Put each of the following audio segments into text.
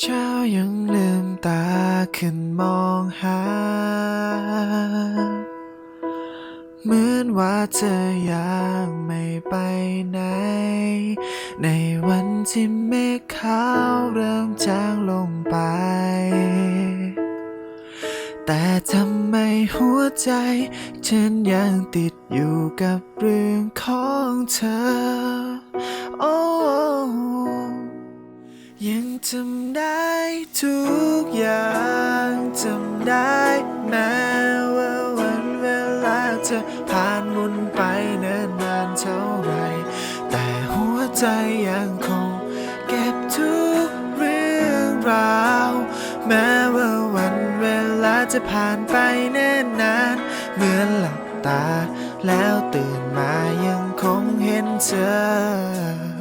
เช้ายังลืมตาขึ้นมองหา เหมือนว่าเธอยังไม่ไปไหน ในวันที่เมฆขาวเริ่มจางลงไป แต่ทำไมหัวใจ ฉันยังติดอยู่กับเรื่องของเธอ ยังจำได้ทุกอย่างจำได้แม้ว่าวันเวลาจะผ่านมุนไปเนิ่นนานเท่าไรแต่หัวใจยังคงเก็บทุกเรื่องราว แม้ว่าวันเวลาจะผ่านไปเนิ่นนานเหมือนหลับตา แล้วตื่นมายังคงเห็นเธอ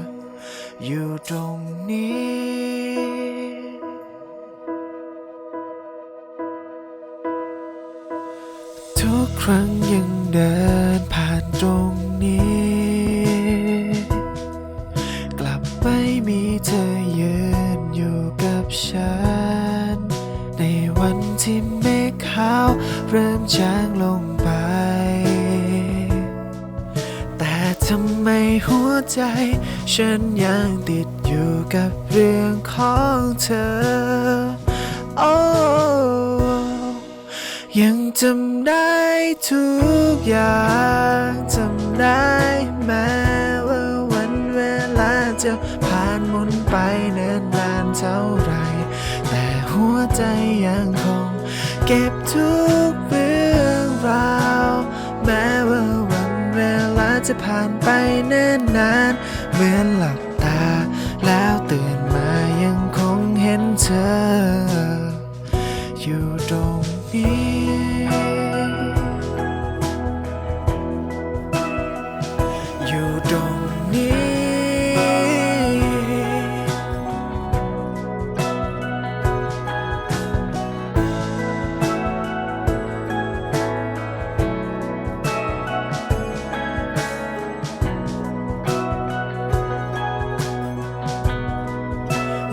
อยู่ตรงนี้ ทุกครั้งยังเดินผ่านตรงนี้ กลับไม่มีเธอยืนอยู่กับฉัน ในวันที่เมฆขาวเริ่มจางลงไป แต่ทำไมหัวใจ ฉันยังติดอยู่กับเรื่องของเธอโอ้ ยังจำได้ทุกอย่างจำได้แม้ว่าวันเวลาจะผ่านหมุนไปเนิ่นนานเท่าไร แต่หัวใจยังคงเก็บทุกเรื่องราว แม้ว่าวันเวลาจะผ่านไปเนิ่นนานเหมือนหลับ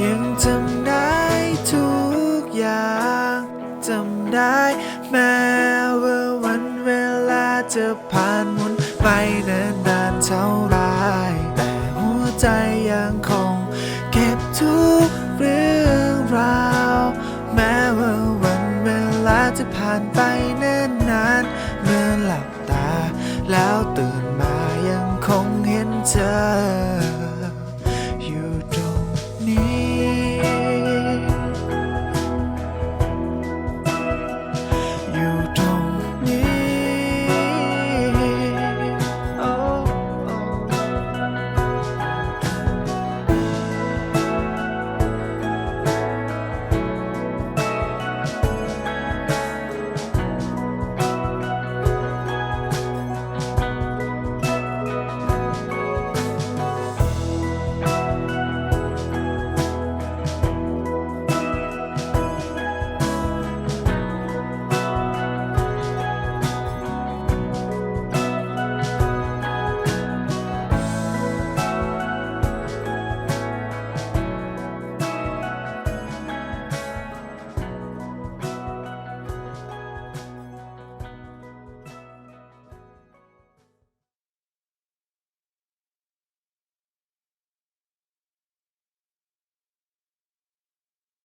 ยังจำได้ทุกอย่างจำได้ แม้ว่าวันเวลาจะผ่านมุนไปเนิ่นนานเท่าไรแต่หัวใจยังคงเก็บทุกเรื่องราว แม้ว่าวันเวลาจะผ่านไปเนิ่นนานเมื่อหลับตา แล้วตื่นมายังคงเห็นเธอ